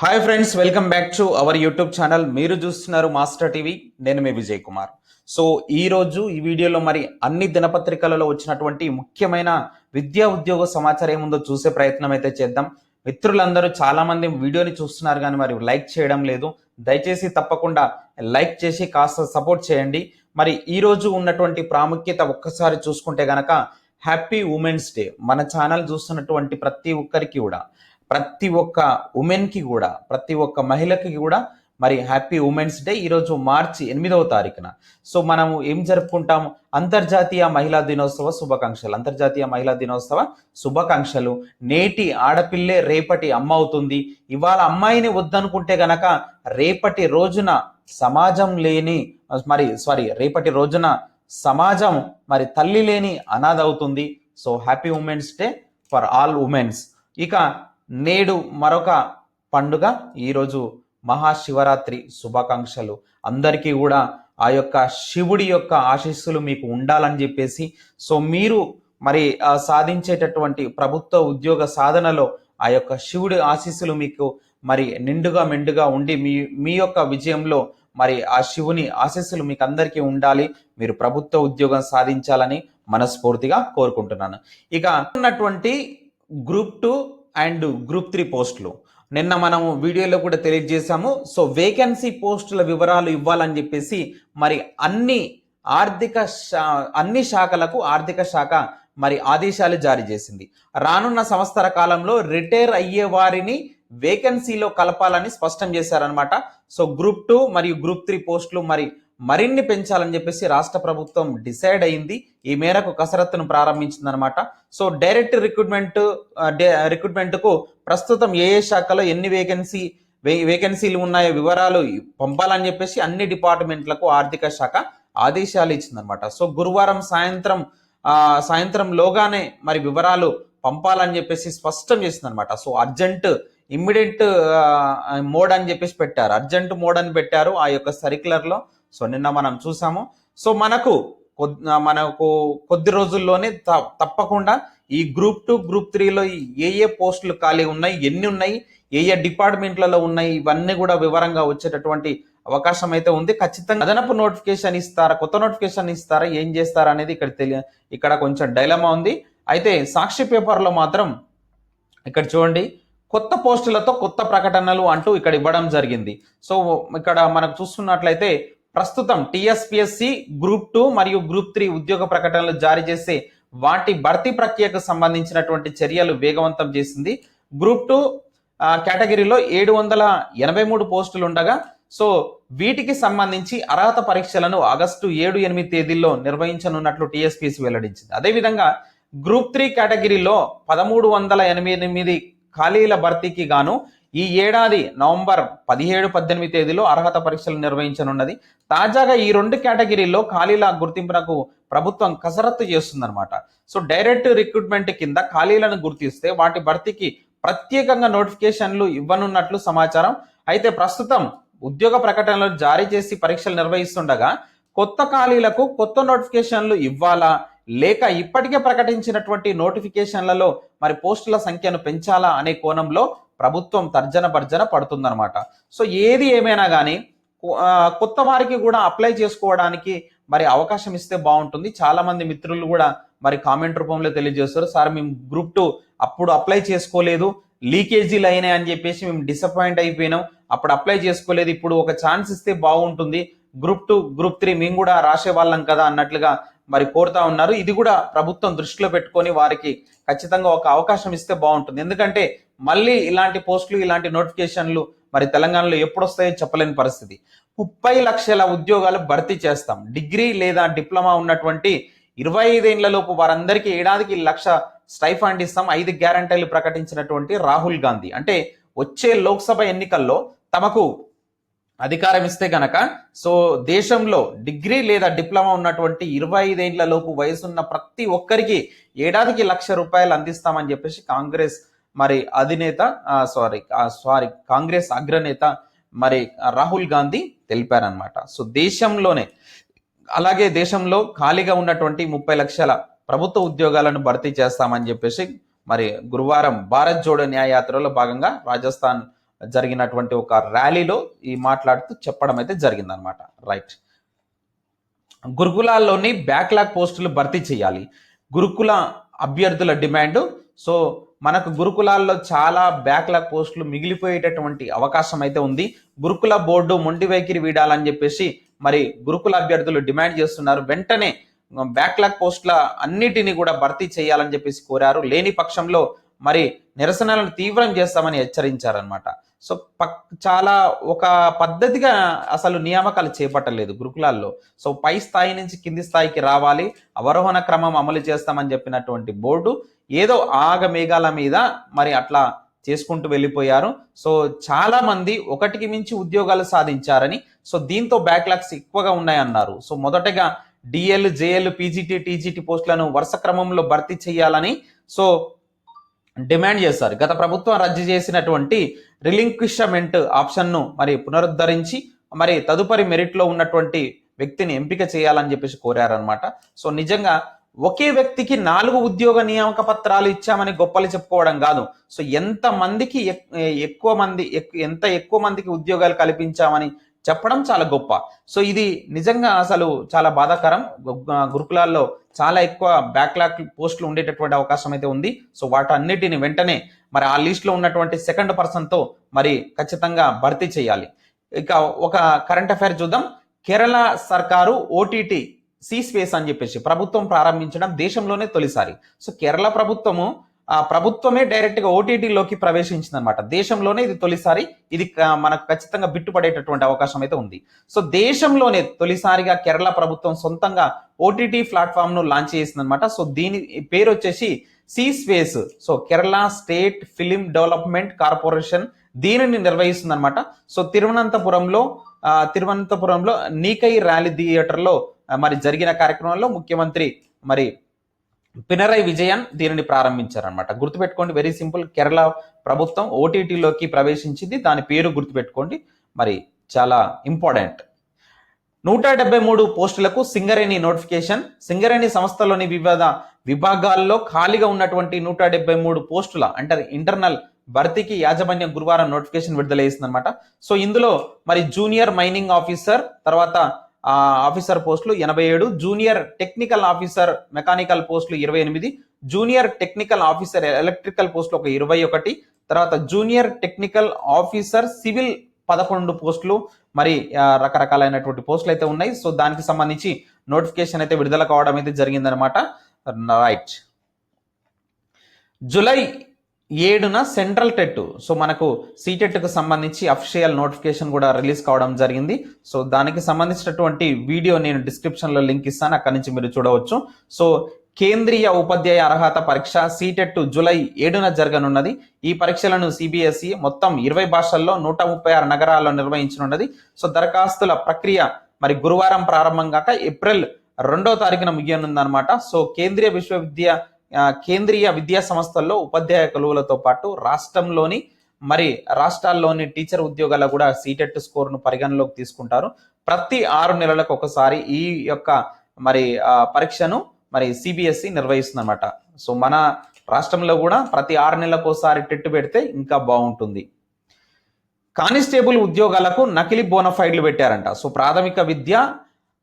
Hi friends welcome back to our YouTube channel మీరు చూస్తున్నారు master TV నేను మీ Vijay Kumar. So ఈ రోజు ఈ వీడియోలో మరి అన్ని దినపత్రికలలో వచ్చినటువంటి ముఖ్యమైన విద్యా ఉద్యోగ సమాచారం ఏముందో చూసే ప్రయత్నం అయితే చేద్దాం. మిత్రులందరూ చాలామంది వీడియోని చూస్తున్నారు కానీ మరి లైక్ చేయడం లేదు. దయచేసి తప్పకుండా లైక్ చేసి కాస్త సపోర్ట్ చేయండి. మరి ఈ రోజు ఉన్నటువంటి ప్రాముఖ్యత ఒక్కసారి చూసుకుంటే గనక హ్యాపీ ఉమెన్స్ డే మన ఛానల్ చూస్తున్నటువంటి ప్రతి ఒక్కరికి కూడా ప్రతి ఒక్క ఉమెన్కి కూడా ప్రతి ఒక్క మహిళకి కూడా మరి హ్యాపీ ఉమెన్స్ డే ఈరోజు మార్చి ఎనిమిదవ తారీఖున. సో మనము ఏం జరుపుకుంటాము? అంతర్జాతీయ మహిళా దినోత్సవ శుభాకాంక్షలు. అంతర్జాతీయ మహిళా దినోత్సవ శుభాకాంక్షలు. నేటి ఆడపిల్లే రేపటి అమ్మ అవుతుంది. ఇవాళ అమ్మాయిని వద్దనుకుంటే గనక రేపటి రోజున సమాజం లేని మరి సారీ రేపటి రోజున సమాజం మరి తల్లి లేని అనాథ అవుతుంది. So happy women's day for all women's ఇక నేడు మరొక పండుగ ఈరోజు మహాశివరాత్రి శుభాకాంక్షలు. అందరికీ కూడా ఆ యొక్క శివుడి యొక్క ఆశీస్సులు మీకు ఉండాలని చెప్పేసి సో మీరు మరి సాధించేటటువంటి ప్రభుత్వ ఉద్యోగ సాధనలో ఆ యొక్క శివుడి ఆశీస్సులు మీకు మరి నిండుగా మెండుగా ఉండి మీ మీ యొక్క విజయంలో మరి ఆ శివుని ఆశీస్సులు మీకు అందరికీ ఉండాలి మీరు ప్రభుత్వ ఉద్యోగం సాధించాలని మనస్ఫూర్తిగా కోరుకుంటున్నాను. ఇక ఉన్నటువంటి group two and group three పోస్టులు. నిన్న మనం వీడియోలో కూడా తెలియజేశాము. సో వేకెన్సీ పోస్టుల వివరాలు ఇవ్వాలని చెప్పేసి మరి అన్ని ఆర్థిక శా- అన్ని శాఖలకు ఆర్థిక శాఖ మరి ఆదేశాలు జారీ చేసింది. రానున్న సంవత్సర కాలంలో రిటైర్ అయ్యే వారిని వేకెన్సీలో కలపాలని స్పష్టం చేశారనమాట సో గ్రూప్ టూ మరియు గ్రూప్ త్రీ పోస్టులు మరి మరిన్ని పెంచాలని చెప్పేసి రాష్ట్ర ప్రభుత్వం డిసైడ్ అయింది. ఈ మేరకు కసరత్తును ప్రారంభించిందనమాట సో డైరెక్ట్ రిక్రూట్మెంట్ రిక్రూట్మెంట్కు ప్రస్తుతం ఏ ఏ శాఖలో ఎన్ని వేకెన్సీ వేకెన్సీలు ఉన్నాయో వివరాలు పంపాలని చెప్పేసి అన్ని డిపార్ట్మెంట్లకు ఆర్థిక శాఖ ఆదేశాలు ఇచ్చిందనమాట సో గురువారం సాయంత్రం సాయంత్రం లోగానే మరి వివరాలు పంపాలని చెప్పేసి స్పష్టం చేసిందనమాట సో అర్జెంట్ ఇమ్మీడియట్ మోడ్ అని చెప్పేసి పెట్టారు. అర్జెంట్ మోడ్ అని పెట్టారు ఆ యొక్క సర్క్యులర్లో. సో నిన్న మనం చూసాము. సో మనకు మనకు కొద్ది రోజుల్లోనే తప్పకుండా ఈ గ్రూప్ టూ గ్రూప్ త్రీలో ఏ ఏ పోస్టులు ఖాళీ ఉన్నాయి ఎన్ని ఉన్నాయి ఏ ఏ డిపార్ట్మెంట్లలో ఉన్నాయి ఇవన్నీ కూడా వివరంగా వచ్చేటటువంటి అవకాశం అయితే ఉంది. ఖచ్చితంగా అదనపు నోటిఫికేషన్ ఇస్తారా కొత్త నోటిఫికేషన్ ఇస్తారా ఏం చేస్తారా అనేది ఇక్కడ తెలియ ఇక్కడ కొంచెం డైలమా ఉంది. అయితే సాక్షి పేపర్లో మాత్రం ఇక్కడ చూడండి కొత్త పోస్టులతో కొత్త ప్రకటనలు అంటూ ఇక్కడ ఇవ్వడం జరిగింది. సో ఇక్కడ మనకు చూస్తున్నట్లయితే ప్రస్తుతం టిఎస్పిఎస్సి గ్రూప్ టూ మరియు గ్రూప్ త్రీ ఉద్యోగ ప్రకటనలు జారీ చేసే వాటి భర్తీ ప్రక్రియకు సంబంధించినటువంటి చర్యలు వేగవంతం చేసింది. గ్రూప్ టూ కేటగిరీలో ఏడు వందల ఎనభై మూడు పోస్టులు ఉండగా సో వీటికి సంబంధించి అర్హత పరీక్షలను ఆగస్టు ఏడు ఎనిమిది తేదీల్లో నిర్వహించనున్నట్లు టీఎస్పీసీ వెల్లడించింది. అదేవిధంగా గ్రూప్ త్రీ కేటగిరీలో పదమూడు వందల ఎనభై ఎనిమిది ఖాళీల భర్తీకి గాను ఈ ఏడాది నవంబర్ పదిహేడు పద్దెనిమిది తేదీలో అర్హత పరీక్షలు నిర్వహించనున్నది. తాజాగా ఈ రెండు కేటగిరీల్లో ఖాళీల గుర్తింపునకు ప్రభుత్వం కసరత్తు చేస్తుందన్నమాట. సో డైరెక్ట్ రిక్రూట్మెంట్ కింద ఖాళీలను గుర్తిస్తే వాటి భర్తీకి ప్రత్యేకంగా నోటిఫికేషన్లు ఇవ్వనున్నట్లు సమాచారం. అయితే ప్రస్తుతం ఉద్యోగ ప్రకటనలు జారీ చేసి పరీక్షలు నిర్వహిస్తుండగా కొత్త ఖాళీలకు కొత్త నోటిఫికేషన్లు ఇవ్వాలా? లేక ఇప్పటికే ప్రకటించినటువంటి నోటిఫికేషన్లలో మరి పోస్టుల సంఖ్యను పెంచాలా అనే కోణంలో ప్రభుత్వం తర్జన భర్జన పడుతుందన్నమాట. సో ఏది ఏమైనా కానీ కొత్త వారికి కూడా అప్లై చేసుకోవడానికి మరి అవకాశం ఇస్తే బాగుంటుంది. చాలామంది మిత్రులు కూడా మరి కామెంట్ రూపంలో తెలియజేస్తారు సార్ మేము గ్రూప్ టూ అప్పుడు అప్లై చేసుకోలేదు లీకేజీలు అయినాయి అని చెప్పేసి మేము డిసప్పాయింట్ అయిపోయినాం. అప్పుడు అప్లై చేసుకోలేదు ఇప్పుడు ఒక ఛాన్స్ ఇస్తే బాగుంటుంది. గ్రూప్ టూ గ్రూప్ త్రీ మేము కూడా రాసే వాళ్ళం కదా అన్నట్లుగా మరి కోరుతా ఉన్నారు. ఇది కూడా ప్రభుత్వం దృష్టిలో పెట్టుకొని వారికి ఖచ్చితంగా ఒక అవకాశం ఇస్తే బాగుంటుంది. ఎందుకంటే మళ్ళీ ఇలాంటి పోస్టులు ఇలాంటి నోటిఫికేషన్లు మరి తెలంగాణలో ఎప్పుడు వస్తాయో చెప్పలేని పరిస్థితి. ముప్పై లక్షల ఉద్యోగాలు భర్తీ చేస్తాం. డిగ్రీ లేదా డిప్లొమా ఉన్నటువంటి ఇరవై ఐదేళ్ళలోపు వారందరికీ ఏడాదికి లక్ష స్టైఫండ్ ఇస్తాం. ఐదు గ్యారంటీలు ప్రకటించినటువంటి రాహుల్ గాంధీ. అంటే వచ్చే లోక్సభ ఎన్నికల్లో తమకు అధికారం ఇస్తే గనక సో దేశంలో డిగ్రీ లేదా డిప్లొమా ఉన్నటువంటి ఇరవై ఐదేళ్ళ లోపు వయసున్న ప్రతి ఒక్కరికి ఏడాదికి లక్ష రూపాయలు అందిస్తామని చెప్పేసి కాంగ్రెస్ మరి అధినేత సారీ సారీ కాంగ్రెస్ అగ్రనేత మరి రాహుల్ గాంధీ తెలిపారనమాట సో దేశంలోనే అలాగే దేశంలో ఖాళీగా ఉన్నటువంటి ముప్పై లక్షల ప్రభుత్వ ఉద్యోగాలను భర్తీ చేస్తామని చెప్పేసి మరి గురువారం భారత్ జోడో న్యాయయాత్రలో భాగంగా రాజస్థాన్ జరిగినటువంటి ఒక ర్యాలీలో ఈ మాట్లాడుతూ చెప్పడం అయితే జరిగిందనమాట రైట్ గురుకులాల్లోని బ్యాక్లాగ్ పోస్టులు భర్తీ చేయాలి. గురుకుల అభ్యర్థుల డిమాండ్ సో మనకు గురుకులాల్లో చాలా బ్యాక్లాగ్ పోస్టులు మిగిలిపోయేటటువంటి అవకాశం అయితే ఉంది. గురుకుల బోర్డు మొండి వైఖరి వీడాలని చెప్పేసి మరి గురుకుల అభ్యర్థులు డిమాండ్ చేస్తున్నారు. వెంటనే బ్యాక్లాగ్ పోస్టుల అన్నిటిని కూడా భర్తీ చేయాలని చెప్పేసి కోరారు. లేని పక్షంలో మరి నిరసనలను తీవ్రం చేస్తామని హెచ్చరించారనమాట సో పక్ చాలా ఒక పద్ధతిగా అసలు నియామకాలు చేపట్టలేదు గురుకులాల్లో. సో పై స్థాయి నుంచి కింది స్థాయికి రావాలి అవరోహణ క్రమం అమలు చేస్తామని చెప్పినటువంటి బోర్డు ఏదో ఆగ మేఘాల మీద మరి అట్లా చేసుకుంటూ వెళ్ళిపోయారు. సో చాలా మంది ఒకటికి మించి ఉద్యోగాలు సాధించారని సో దీంతో బ్యాక్లాగ్స్ ఎక్కువగా ఉన్నాయన్నారు. సో మొదటగా డిఎల్ జేఎల్ పీజీటీ టీజీటీ పోస్టులను వరుస క్రమంలో భర్తీ చేయాలని సో డిమాండ్ చేశారు గత ప్రభుత్వం రద్దు చేసినటువంటి రిలింక్విషమెంట్ ఆప్షన్ను మరి పునరుద్ధరించి మరి తదుపరి మెరిట్లో ఉన్నటువంటి వ్యక్తిని ఎంపిక చేయాలని చెప్పేసి కోరారనమాట సో నిజంగా ఒకే వ్యక్తికి నాలుగు ఉద్యోగ నియామక పత్రాలు ఇచ్చామని గొప్పలు చెప్పుకోవడం కాదు. సో ఎంత మందికి ఎక్కువ మంది ఎక్- ఎంత ఎక్కువ మందికి ఉద్యోగాలు కల్పించామని చెప్పడం చాలా గొప్ప. సో ఇది నిజంగా అసలు చాలా బాధాకరం. గురుకులాల్లో చాలా ఎక్కువ బ్యాక్లాగ్ పోస్టులు ఉండేటటువంటి అవకాశం అయితే ఉంది. సో వాటన్నిటిని వెంటనే మరి ఆ లిస్ట్లో ఉన్నటువంటి సెకండ్ పర్సన్తో మరి ఖచ్చితంగా భర్తీ చేయాలి. ఇక ఒక కరెంట్ అఫైర్ చూద్దాం. కేరళ సర్కారు ఓటీటీ సీ స్పేస్ అని చెప్పేసి ప్రభుత్వం ప్రారంభించడం దేశంలోనే తొలిసారి. సో కేరళ ప్రభుత్వము ప్రభుత్వమే డైరెక్ట్గా ఓటీటీలోకి ప్రవేశించింది అనమాట దేశంలోనే ఇది తొలిసారి ఇది మనకు ఖచ్చితంగా బిట్టుపడేటటువంటి అవకాశం అయితే ఉంది. సో దేశంలోనే తొలిసారిగా కేరళ ప్రభుత్వం సొంతంగా ఓటీటీ ప్లాట్ఫామ్ను లాంచ్ చేసింది అనమాట సో దీని పేరు వచ్చేసి C space so Kerala state film development corporation దీనిని నిర్వహిస్తుంది అనమాట సో తిరువనంతపురంలో తిరువనంతపురంలో నీకై ర్యాలీ థియేటర్లో మరి జరిగిన కార్యక్రమంలో ముఖ్యమంత్రి మరి పినరై విజయన్ దీనిని ప్రారంభించారనమాట గుర్తుపెట్టుకోండి వెరీ సింపుల్ కేరళ ప్రభుత్వం ఓటీటీలోకి ప్రవేశించింది. దాని పేరు గుర్తుపెట్టుకోండి. మరి చాలా ఇంపార్టెంట్ నూట డెబ్బై మూడు పోస్టులకు సింగరేణి నోటిఫికేషన్. సింగరేణి సంస్థలోని వివిధ విభాగాల్లో ఖాళీగా ఉన్నటువంటి నూట డెబ్బై మూడు పోస్టుల అంటే ఇంటర్నల్ భర్తీకి యాజమాన్యం గురువారం నోటిఫికేషన్ విడుదల చేసిందనమాట సో ఇందులో మరి జూనియర్ మైనింగ్ ఆఫీసర్ తర్వాత ఆఫీసర్ పోస్టులు ఎనభై ఏడు జూనియర్ టెక్నికల్ ఆఫీసర్ మెకానికల్ పోస్టులు ఇరవై ఎనిమిది జూనియర్ టెక్నికల్ ఆఫీసర్ ఎలక్ట్రికల్ పోస్టులు ఒక ఇరవై ఒకటి తర్వాత జూనియర్ టెక్నికల్ ఆఫీసర్ సివిల్ పదకొండు పోస్టులు మరి రకరకాలైనటువంటి పోస్టులు అయితే ఉన్నాయి. సో దానికి సంబంధించి నోటిఫికేషన్ అయితే విడుదల కావడం అయితే జరిగిందనమాట రైట్. జూలై ఏడున సెంట్రల్ టెట్ సో మనకు కు సంబంధించి అఫీషియల్ నోటిఫికేషన్ కూడా రిలీజ్ కావడం జరిగింది. సో దానికి సంబంధించినటువంటి వీడియో నేను డిస్క్రిప్షన్లో లింక్ ఇస్తాను. అక్కడి నుంచి మీరు చూడవచ్చు. సో కేంద్రీయ ఉపాధ్యాయ అర్హత పరీక్ష సీటెట్ జూలై ఏడున జరగనున్నది. ఈ పరీక్షలను సిబిఎస్ఈ మొత్తం ఇరవై భాషల్లో నూట ముప్పై ఆరు నగరాల్లో నిర్వహించనున్నది. సో దరఖాస్తుల ప్రక్రియ మరి గురువారం ప్రారంభం కాక ఏప్రిల్ రెండో తారీఖున ముగియనుందనమాట సో కేంద్రీయ విశ్వవిద్యాలయ కేంద్రీయ విద్యా సంస్థల్లో ఉపాధ్యాయ కొలువులతో పాటు రాష్ట్రంలోని మరి రాష్ట్రాల్లోని టీచర్ ఉద్యోగాల కూడా సీటెట్ స్కోర్ను పరిగణలోకి తీసుకుంటారు. ప్రతి ఆరు నెలలకు ఒకసారి ఈ యొక్క మరి పరీక్షను మరి సిబిఎస్ఈ నిర్వహిస్తుంది అనమాట సో మన రాష్ట్రంలో కూడా ప్రతి ఆరు నెలలకు ఒకసారి టెట్ పెడితే ఇంకా బాగుంటుంది. కానిస్టేబుల్ ఉద్యోగాలకు నకిలీ బోనఫైడ్లు పెట్టారంట. సో ప్రాథమిక విద్య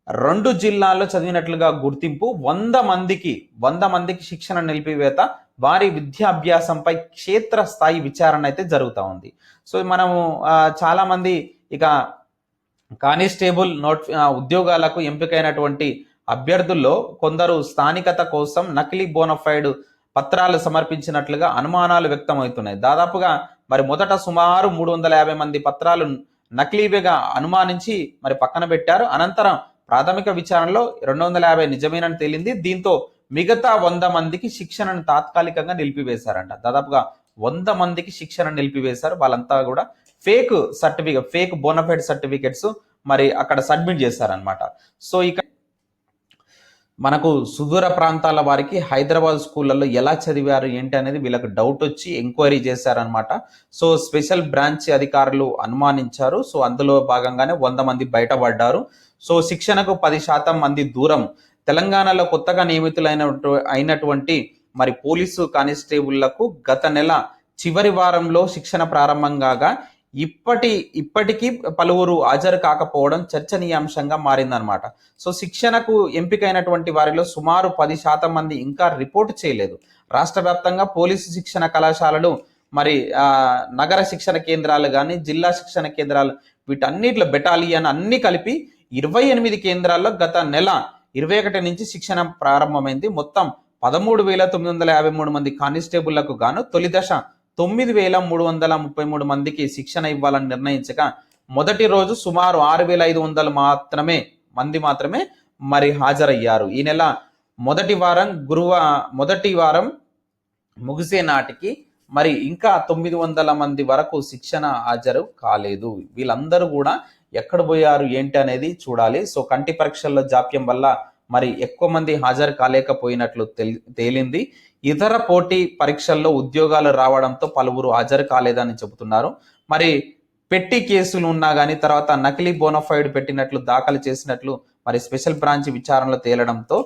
రెండు జిల్లాల్లో చదివినట్లుగా గుర్తింపు వంద మందికి వంద మందికి శిక్షణ నిలిపివేత వారి విద్యాభ్యాసంపై క్షేత్ర స్థాయి విచారణ అయితే జరుగుతూ ఉంది. సో మనము చాలామంది ఇక కానిస్టేబుల్ నోట్ ఉద్యోగాలకు ఎంపికైనటువంటి అభ్యర్థుల్లో కొందరు స్థానికత కోసం నకిలీ బోనఫైడ్ పత్రాలు సమర్పించినట్లుగా అనుమానాలు వ్యక్తమవుతున్నాయి. దాదాపుగా మరి మొదట సుమారు మూడు వందల యాభై మంది పత్రాలు నకిలీవిగా అనుమానించి మరి పక్కన పెట్టారు. అనంతరం ప్రాథమిక విచారణలో రెండు వందల యాభై నిజమేనని తేలింది. దీంతో మిగతా వంద మందికి శిక్షణను తాత్కాలికంగా నిలిపివేశారంట. దాదాపుగా వంద మందికి శిక్షణ నిలిపివేశారు. వాళ్ళంతా కూడా fake certificate fake bonafide certificates మరి అక్కడ సబ్మిట్ చేశారనమాట సో ఇక మనకు సుదూర ప్రాంతాల వారికి హైదరాబాద్ స్కూళ్ళల్లో ఎలా చదివారు ఏంటి అనేది వీళ్ళకి డౌట్ వచ్చి ఎంక్వైరీ చేశారనమాట సో స్పెషల్ బ్రాంచ్ అధికారులు అనుమానించారు. సో అందులో భాగంగానే వంద మంది బయటపడ్డారు. సో శిక్షణకు పది శాతం మంది దూరం. తెలంగాణలో కొత్తగా నియమితులైన అయినటువంటి మరి పోలీసు కానిస్టేబుళ్ళకు గత నెల చివరి వారంలో శిక్షణ ప్రారంభం కాగా ఇప్పటి ఇప్పటికీ పలువురు హాజరు కాకపోవడం చర్చనీయాంశంగా మారిందనమాట సో శిక్షణకు ఎంపికైనటువంటి వారిలో సుమారు పది శాతం మంది ఇంకా రిపోర్ట్ చేయలేదు. రాష్ట్ర వ్యాప్తంగా పోలీసు శిక్షణ కళాశాలలు మరి నగర శిక్షణ కేంద్రాలు కానీ జిల్లా శిక్షణ కేంద్రాలు వీటన్నిటిలో బెటాలియన్ అన్ని కలిపి ఇరవై ఎనిమిది కేంద్రాల్లో గత నెల ఇరవై ఒకటి నుంచి శిక్షణ ప్రారంభమైంది. మొత్తం పదమూడు వేల తొమ్మిది వందల యాభై మూడు మంది కానిస్టేబుళ్ళకు గాను తొలి దశ తొమ్మిది వేల మూడు వందల ముప్పై మూడు మందికి శిక్షణ ఇవ్వాలని నిర్ణయించగా మొదటి రోజు సుమారు ఆరు వేల ఐదు వందలు మాత్రమే మంది మాత్రమే మరి హాజరయ్యారు. ఈ నెల మొదటి వారం గురువ మొదటి వారం ముగిసే నాటికి మరి ఇంకా తొమ్మిది వందల మంది వరకు శిక్షణ హాజరు కాలేదు. వీళ్ళందరూ కూడా ఎక్కడ పోయారు ఏంటి అనేది చూడాలి. సో కంటి పరీక్షల్లో జాప్యం వల్ల మరి ఎక్కువ మంది హాజరు కాలేకపోయినట్లు తెలి- తేలింది. ఇతర పోటీ పరీక్షల్లో ఉద్యోగాలు రావడంతో పలువురు హాజరు కాలేదని చెబుతున్నారు. మరి పెట్టి కేసులు ఉన్నా కానీ తర్వాత నకిలీ బోనఫైడ్ పెట్టినట్లు దాఖలు చేసినట్లు మరి స్పెషల్ బ్రాంచ్ విచారణలో తేలడంతో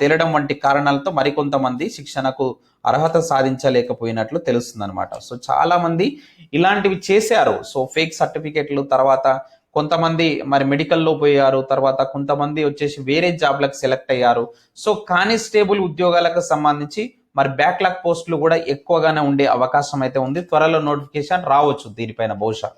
తేలడం వంటి కారణాలతో మరికొంతమంది శిక్షణకు అర్హత సాధించలేకపోయినట్లు తెలుస్తుంది అనమాట సో చాలా మంది ఇలాంటివి చేశారు. సో ఫేక్ సర్టిఫికెట్లు తర్వాత కొంతమంది మరి మెడికల్లో పోయారు తర్వాత కొంతమంది వచ్చేసి వేరే జాబ్లకు సెలెక్ట్ అయ్యారు. సో కానిస్టేబుల్ ఉద్యోగాలకు సంబంధించి మరి బ్యాక్లాగ్ పోస్టులు కూడా ఎక్కువగానే ఉండే అవకాశం అయితే ఉంది. త్వరలో నోటిఫికేషన్ రావచ్చు దీనిపైన బహుశా.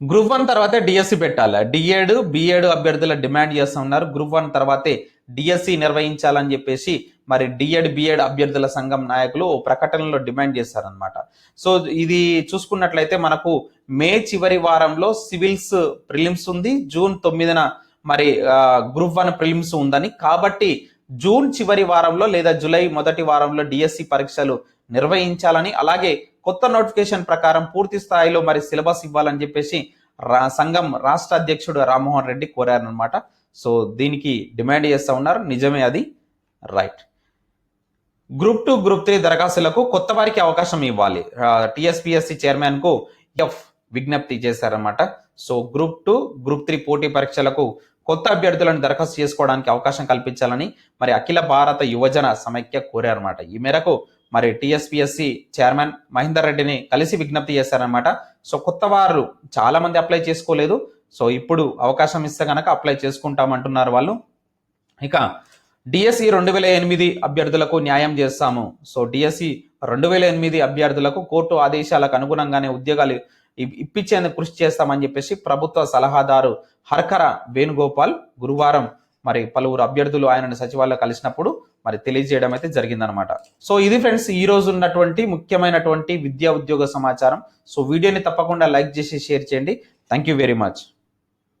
గ్రూప్ వన్ తర్వాత డిఎస్సి పెట్టాలి. డిఎడ్ బిఏడు అభ్యర్థుల డిమాండ్ చేస్తున్నారు గ్రూప్ వన్ తర్వాతే డిఎస్సి నిర్వహించాలని చెప్పేసి మరి డిఎడ్ బిఎడ్ అభ్యర్థుల సంఘం నాయకులు ప్రకటనలో డిమాండ్ చేశారనమాట సో ఇది చూసుకున్నట్లయితే మనకు మే చివరి వారంలో సివిల్స్ ప్రిలిమ్స్ ఉంది. జూన్ తొమ్మిదిన మరి గ్రూప్ వన్ ప్రిలిమ్స్ ఉందని. కాబట్టి జూన్ చివరి వారంలో లేదా జూలై మొదటి వారంలో డిఎస్సి పరీక్షలు నిర్వహించాలని అలాగే కొత్త నోటిఫికేషన్ ప్రకారం పూర్తి స్థాయిలో మరి సిలబస్ ఇవ్వాలని చెప్పేసి రా సంఘం రాష్ట్ర అధ్యక్షుడు రామ్మోహన్ రెడ్డి కోరారనమాట సో దీనికి డిమాండ్ చేస్తూ ఉన్నారు. నిజమే అది right. Group two group three దరఖాస్తులకు కొత్త వారికి అవకాశం ఇవ్వాలి. టిఎస్పిఎస్సి చైర్మన్కు ఎఫ్ విజ్ఞప్తి చేశారన్నమాట. So group two group three పోటీ పరీక్షలకు కొత్త అభ్యర్థులను దరఖాస్తు చేసుకోవడానికి అవకాశం కల్పించాలని మరి అఖిల భారత యువజన సమైక్య కోరారన్నమాట. ఈ మేరకు మరి టిఎస్పిఎస్సి చైర్మన్ మహేందర్ రెడ్డిని కలిసి విజ్ఞప్తి చేశారనమాట సో కొత్త వారు చాలా మంది అప్లై చేసుకోలేదు. సో ఇప్పుడు అవకాశం ఇస్తే కనుక అప్లై చేసుకుంటామంటున్నారు వాళ్ళు. ఇక డిఎస్సి రెండు వేల ఎనిమిది అభ్యర్థులకు న్యాయం చేస్తాము. సో డిఎస్సి రెండు వేల ఎనిమిది అభ్యర్థులకు కోర్టు ఆదేశాలకు అనుగుణంగానే ఉద్యోగాలు ఇప్పించేందుకు కృషి చేస్తామని చెప్పేసి ప్రభుత్వ సలహాదారు హర్కర వేణుగోపాల్ గురువారం మరి పలువురు అభ్యర్థులు ఆయనను సచివాలయం కలిసినప్పుడు మరి తెలియజేయడం అయితే జరిగిందనమాట సో ఇది ఫ్రెండ్స్ ఈ రోజు ఉన్నటువంటి ముఖ్యమైనటువంటి విద్యా ఉద్యోగ సమాచారం. సో వీడియోని తప్పకుండా లైక్ చేసి షేర్ చేయండి. Thank you very much.